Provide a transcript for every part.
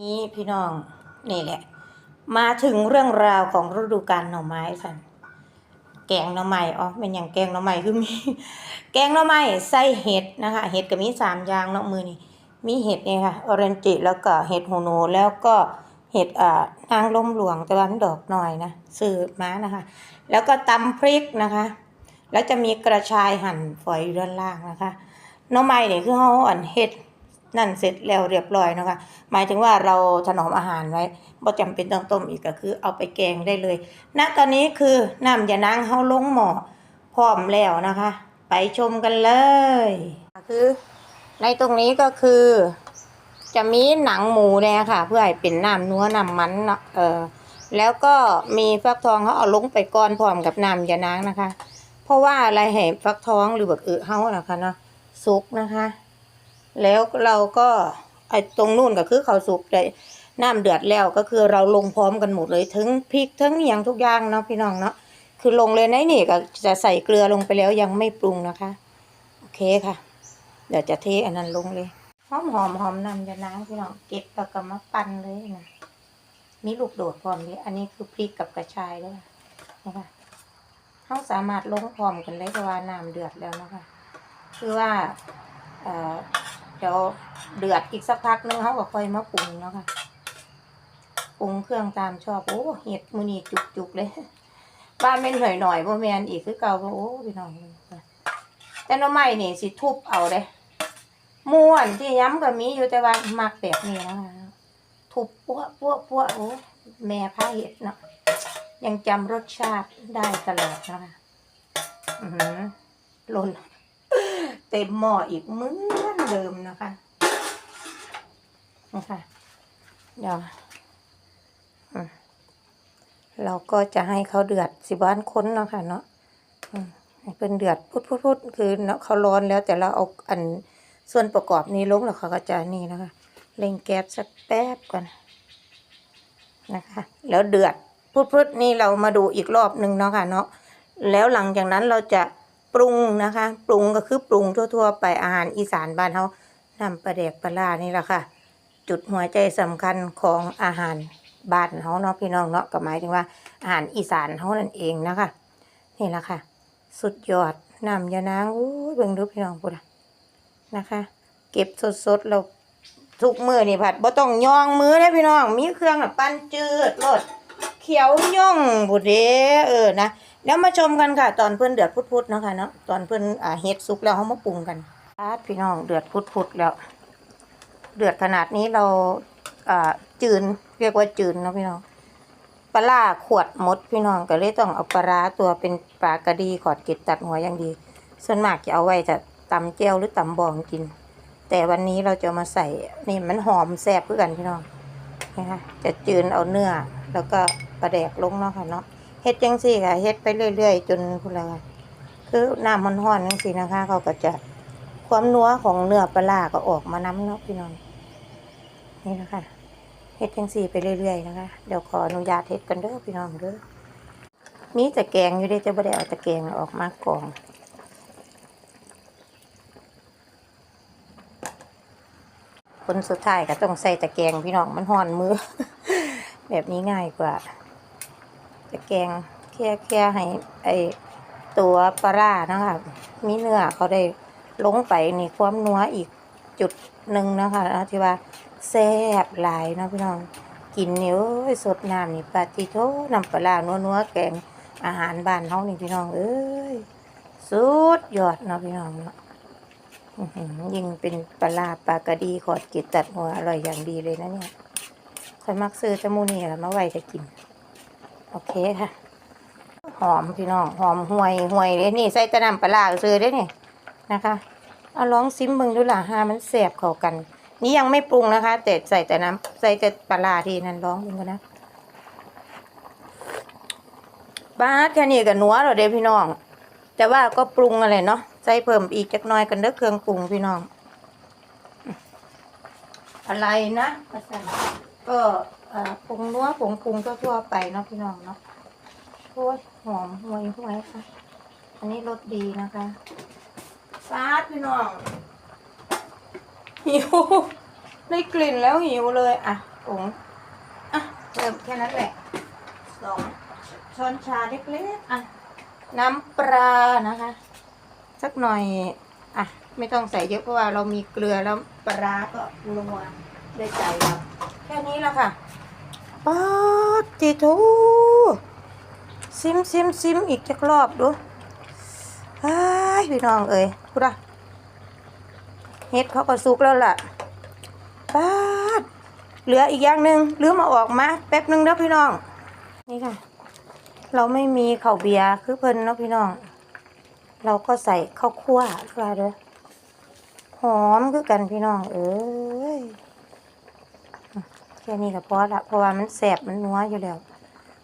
นี่พี่น้องนี่แหละ มาถึงเรื่องราวของฤดูกาลหน่อไม้สันแกงหน่อไม้อ๋อเป็นอย่างแกงหน่อไม้คือมี แกงหน่อไม้ใส่เห็ดนะคะเห็ดก็มีสามอย่างเนาะมือนี่มีเห็ดนี่ค่ะออเรนจิแล้วก็เห็ดหูหนูแล้วก็เห็ดอ่านางลมหลวงต่ว่ามันดอกหน่อยนะซื้อมานะคะ แล้วก็ตำพริกนะคะ แล้วจะมีกระชายหั่นฝอยอยู่ด้านล่างนะคะหน่อไม้เนี่ยคือเฮาอันเฮ็ด นั่นเสร็จแล้วเรียบร้อยนะคะ หมายถึงว่าเราถนอมอาหารไว้บ่จำเป็นต้องต้มอีกก็คือเอาไปแกงได้เลย ณ ตอนนี้คือน้ำยานางเฮาลงหม้อพร้อมแล้วนะคะ ไปชมกันเลย คือ ในตรงนี้ก็คือ จะมีหนังหมูเนี่ยค่ะ เพื่อให้เป็นน้ำนัวน้ำมันเนาะเออแล้วก็มีฟักทองเขาเอาลงไปก้อนพร้อมกับน้ำยานางนะคะ เพราะว่าอะไรให้ฟักทองหรือแบักอึเฮานะคะเนาะสุกนะคะ แล้วเราก็ไอ้ตรงนู่นก็คือเขาสุกได้น้ำเดือดแล้วก็คือเราลงพร้อมกันหมดเลยทั้งพริกทั้งอย่างทุกอย่างเนาะพี่น้องเนาะคือลงเลยในะนี่ก็จะใส่เกลือลงไปแล้วยังไม่ปรุงนะคะ โอเคค่ะ เดี๋ยวจะเทอันนั้นลงเลยหอมหอมหอมนำยานางพี่น้องเก็บแล้วก็มาปั่นเลยนะมีลูกโดดพร้อมเลยอันนี้คือพริกกับกระชายเลยนะคะเขาสามารถลงพร้อมกันเลยเพราะว่าน้ำเดือดแล้วนะคะ คือว่า เอ่อเดี๋ยวเดือดอีกสักพักนึงเขาก็ค่อยมาปรุงเนาะค่ะปรุงเครื่องตามชอบโอ้เห็ดมือนี่จุกๆเลยบ้านเป็นหน่อยหน่อยบ่แมนอีกคือเก่าโอ้พี่น้องแต่น้อไม้นี่สิทุบเอาเลยม่วนที่ย้ำก็มีอยู่แต่ว่ามักแบบนี้นะคะทุบปั้วปั้วปั้วโอ้แม่พาเห็ดเนาะยังจำรสชาติได้ตลอดนะคะอือหือหล่นเต็มหม้ออีกเหมือน เดิมนะคะนะคะเดี๋ยวเราก็จะให้เขาเดือดสิบ้านค้นเนาะค่ะเนาะเป็นเดือดพุดพุดพุดคือเนาะเขาร้อนแล้วแต่เราเอาอันส่วนประกอบนี้ลงแล้วเขาก็จะนี่นะคะเร่งแก๊สสักแป๊บก่อนนะคะ แล้วเดือดพุดพุดนี่เรามาดูอีกรอบหนึ่งเนาะค่ะเนาะแล้วหลังจากนั้นเราจะ ปรุงนะคะ ปรุงก็คือปรุงทั่วๆ ไปอาหารอีสานบ้านเขานำปลาแดกปลาล่านี่แหละค่ะ จุดหัวใจสำคัญของอาหารบ้านเขาเนาะพี่น้องเนาะก็หมายถึงว่าอาหารอีสานเขานั่นเองนะคะนี่แหละค่ะ สุดยอดน้ำยานางอู้ยเบิ่งดูพี่น้องพูดนะคะ เก็บสดๆเราทุกมือนี่ผัดบ่ต้องย่องมือเลยพี่น้อง มีเครื่องแบบปั้นจืดรสเขียวย่องบุเดเออนะ แล้วมาชมกันค่ะ ตอนเพื่อนเดือดพุดๆเนาะคะเนาะตอนเพื่อนอ่าเฮ็ดซุปแล้วเขามาปรุงกันครับพี่น้องเดือดพุดๆแล้ว เดือดขนาดนี้เราอ่าจืนเรียกว่าจืนเนาะพี่น้องปลาขวดมดพี่น้องก็เลยต้องเอาปลาตัวเป็นปลากระดีขอดเกล็ดตัดหัวอย่างดี ส่วนมากจะเอาไว้จะตำเจียวหรือตำบองกิน แต่วันนี้เราจะมาใส่นี่มันหอมแซ่บเพื่อกันพี่น้องนะคะจะจืนเอาเนื้อแล้วก็ปลาแดกลงเนาะค่ะเนาะ เฮ็ดจังซี่ค่ะเฮ็ดไปเรื่อยๆ จนพุ่นละค่ะคือน้ำมันร้อนจังซี่นะคะ เขาก็จะความนัวของเนื้อปลาก็ออกมาน้ำเนาะพี่น้องนี่นะคะเฮ็ดจังซี่ไปเรื่อยๆนะคะ เดี๋ยวขออนุญาตเฮ็ดกันเด้อพี่น้องเด้อมีต่แกงอยู่เด้จะบ่ได้เอาต่แกงออกมากองคนสุดท้ายก็ต้องใส่ตะแกรงพี่น้องมันห่อนมือ แบบนี้ง่ายกว่า ตะแกงแค่แค่ให้ไอตัวปลาร้านะคะมีเนื้อเขาได้ลงไปนี่ความนัวอีกจุดหนึ่งนะคะที่ว่าแซ่บหลายเนาะพี่น้องกินนี่โอ้ยสดน้ำนี่ปาติโทน้ำปลาร้านัวนัวแกงอาหารบ้านเขานี่พี่น้องเอ้ยสุดยอดเนาะพี่น้องเนาะยิ่งเป็นปลาร้าปลากระดีขอดกิดตัดหัวอร่อยอย่างดีเลยนะเนี่ยคอยมักซื้อจมูนี่แหละมาไว้จะกิน โอเคค่ะ หอมพี่น้องหอมห่วยห่วยเลยนี่ใส่แตะน้ำปลาร้าซื้อได้นี่นะคะเอาลองซิมเบิ่งดูล่ะฮามันแสบเข้ากัน นี่ยังไม่ปรุงนะคะ แต่ใส่แต่น้ำใส่แต่ปลาทีนั่นลองดูกันะบ้าดแค่นี้ก็นัวแล้วเด้พี่น้อง แต่ว่าก็ปรุงอะไรเนาะใส่เพิ่มอีกจักน่อยกันเด้อเครื่องปรุงพี่น้อง อะไรนะอาจารย์ก็ เอ่อปรุงนัวผงปรุงทั่วๆไปเนาะพี่น้องเนาะโอ้ยหอมห่วยห่วยค่ะ อันนี้รสดีนะคะฟาดพี่น้อง หิว ได้กลิ่นแล้วหิวเลย อะผงอะเติมแค่นั้นแหละสองช้อนชาเล็กๆ อะ น้ำปลานะคะ สักหน่อย อะ ไม่ต้องใส่เยอะเพราะว่าเรามีเกลือแล้วปลาก็นัวได้ใจเราแค่นี้แล้วค่ะ ป๊าดจิทูซิมซิมซิมอีกจักรอบดูไอ้ายพี่น้องเอ้ยพูดอะเฮ็ดเขาก็สุกแล้วล่ะป๊าดเหลืออีกอย่างหนึ่งลืมมาออกมาแป๊บหนึ่งเด้อพี่น้อง นี่ค่ะ เราไม่มีข้าวเบียร์คือเพิ่นเนาะพี่น้อง เราก็ใส่ข้าวคั่วเข้าไปเลยหอมคือกันพี่น้อง เอ้ย ค่นี้ก็พอละเพราะว่ามันแสบมันนัวอยู่แล้ว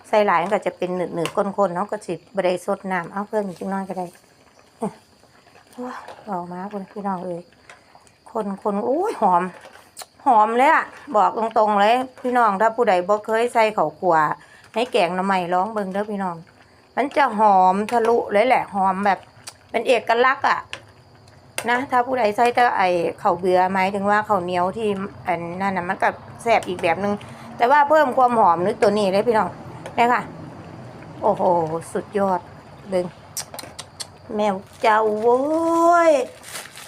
ใส่หลายมันก็จะเป็นหนืดหนืดๆข้นๆเนาะก็สิบไดสดน้ำเอาเพิ่มอีกจักหน้อยก็ได้ว้าเอามาคนพี่น้องเอ้ยคนคนโอ้ยหอม หอมเลยอะบอกตรงๆเลย พี่น้องถ้าผู้ใดบ่เคยใส่ข้าวคั่วให้แกงหน้ำใหม่ร้องเบิ่งเด้อพี่น้อง มันจะหอมทะลุเลยแหละหอมแบบ เป็นเอกลักษณ์อะ นะถ้าผู้ใดใส่แต่ไอเข้าเบื่อหมายถึงว่าเข้าเหนียวที่อันนั่นน่ะมันก็แซ่บอีกแบบนึง แต่ว่าเพิ่มความหอมนึกตัวนี้เลยพี่น้องนี่ค่ะ โอ้โห สุดยอดเลยแมวเจ้าโว้ย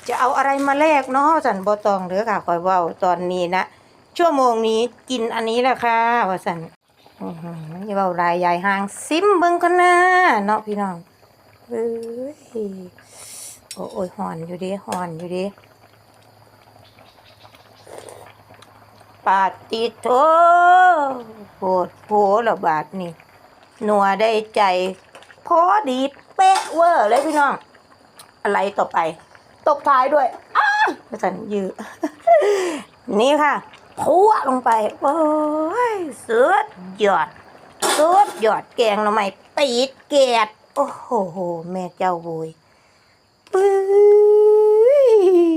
จะเอาอะไรมาแลกเนาะสันบตองเด้อค่ะคอยเว้าตอนนี้นะชั่วโมงนี้กินอันนี้แหละค่ะว่าสันอือหืออย่าเบาลายยายห่างซิมเบิ่งกันนะเนาะพี่น้องเอ้ย โอ้โอยหอนอยู่ดิหอนอยู่ดิปาติโทโหดโหระบาดนี่หนัวได้ใจ พอดีเป๊ะเวอร์เลยพี่น้อง อะไรต่อไปตบท้ายด้วยอ้าวสันยือนี่ค่ะพัวลงไป โอ้ยสุดยอดสุดยอดแกงหน่อไม้ปีดแกดโอ้โห แม่เจ้าโวย ปื้ย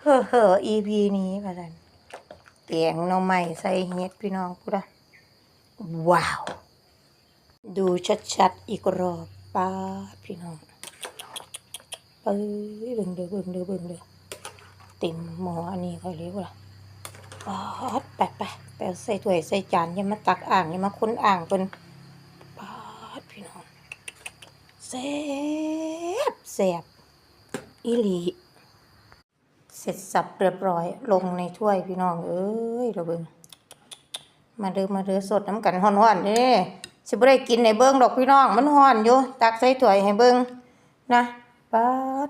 เฮ้อเฮ้อ EP นี้มาดันแกงหน่อไม้ใส่เห็ดพี่น้องพูดอะว้าว ดูชัดๆอีกรอบป้าพี่น้องปื้ยเบิ่งเด้อเบิ่งเด้อเบิ่งเด้อเต็มหมออันนี้เขาเรียกว่าป๊าดไปไปไปเอาใส่ถ้วยใส่จานอย่ามาตักอ่างอย่ามาค้นอ่างเป็นป๊าดพี่น้อง แซ่บแซ่บอีหลี เสร็จสับเรียบร้อย ลงในถ้วยพี่น้อง เอ้ยเราเบิ่งมาเด้อมาเด้อสดน้ำกันฮ้อนๆเด้สิบ่ได้กินในเบิ่งดอกพี่น้อง มันฮ้อนอยู่ตักใส่ถ้วยให้เบิ่งนะป๊า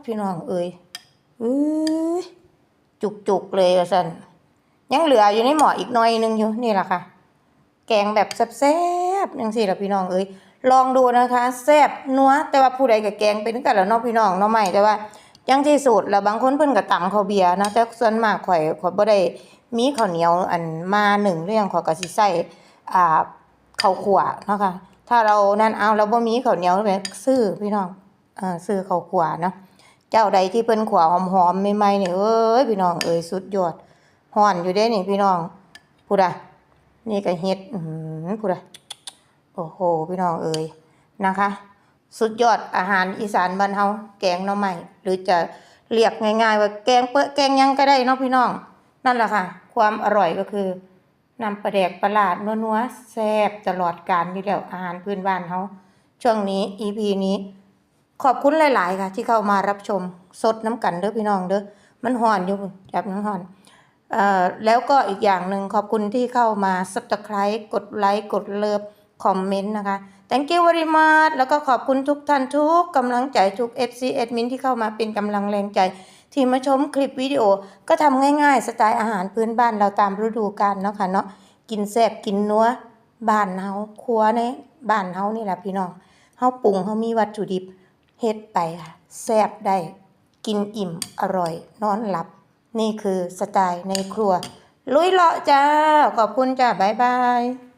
พี่น้องเอ้ยเอ้ยจุกๆเลยว่าสันยังเหลืออยู่ในหม้ออีกหน่อยหนึงอยู่นี่แหละค่ะ แกงแบบแซ่บๆยังสิล่ะพี่น้องเอ้ย ลองดูนะคะแซ่บนัวแต่ว่าผู้ใดกับแกงเป็นกันแล้วนาะพี่น้องเนาะใหม่แต่ว่ายังที่สุดแล้วบางคนเพิ่นก็ตำข้าวเบียร์นะแต่ส่วนมากข่อยข่อยบ่ได้มีข้าวเหนียวอันมาหนึ่งเรื่องข่อยก็สิใส่อ่าข้าวขั่วเนาะค่ะถ้าเรานั่นเอาเราบ่มีข้าวเหนียวแบบซื้อพี่น้องเออซื้อข้าวขั่วเนาะเจ้าใดที่เพิ่นขวาหอมๆใหม่ๆนี่เอ้ยพี่น้องเอ้ยสุดยอดฮ้อนอยู่เด้นี่พี่น้องพูดอะนี่ก็เฮ็ดอือหือพูด โอ้โห พี่น้องเอ้ยนะคะ สุดยอดอาหารอีสานบ้านเฮาแกงหน่อไม้หรือจะเรียกง่าย ๆ ว่าแกงเปอแกงยังก็ได้เนาะพี่น้อง นั่นแหละค่ะ ความอร่อยก็คือนำปลาแดกปลาหลาดนัวๆแซ่บตลอดกาลอยู่แล้วอาหารพื้นบ้านเฮาช่วงนี้ EP นี้ ขอบคุณหลาย ๆ ค่ะ ที่เข้ามารับชมสดน้ำกันเด้อพี่น้องเด้อมันห่อนอยู่จับน้ำห่อนเอ่อแล้วก็อีกอย่างหนึ่งขอบคุณที่เข้ามา subscribe กดไลค์กดเลิฟ คอมเมนต์นะคะ thank you very much แล้วก็ขอบคุณทุกท่านทุกกำลังใจทุก FC admin ที่เข้ามาเป็นกำลังแรงใจ ที่มาชมคลิปวิดีโอก็ทำง่ายๆ สไตล์อาหารพื้นบ้านเราตามฤดูกาลเนาะค่ะเนาะกินแซ่บกินนัวบ้านเฮาครัวในบ้านเฮานี่แหละพี่น้องเฮาปรุงเฮามีวัตถุดิบเฮ็ดไปค่ะแซ่บได้กินอิ่มอร่อยนอนหลับ นี่คือสไตล์ในครัว ลุยเลาะจ้า ขอบคุณจ้า บ๊ายบาย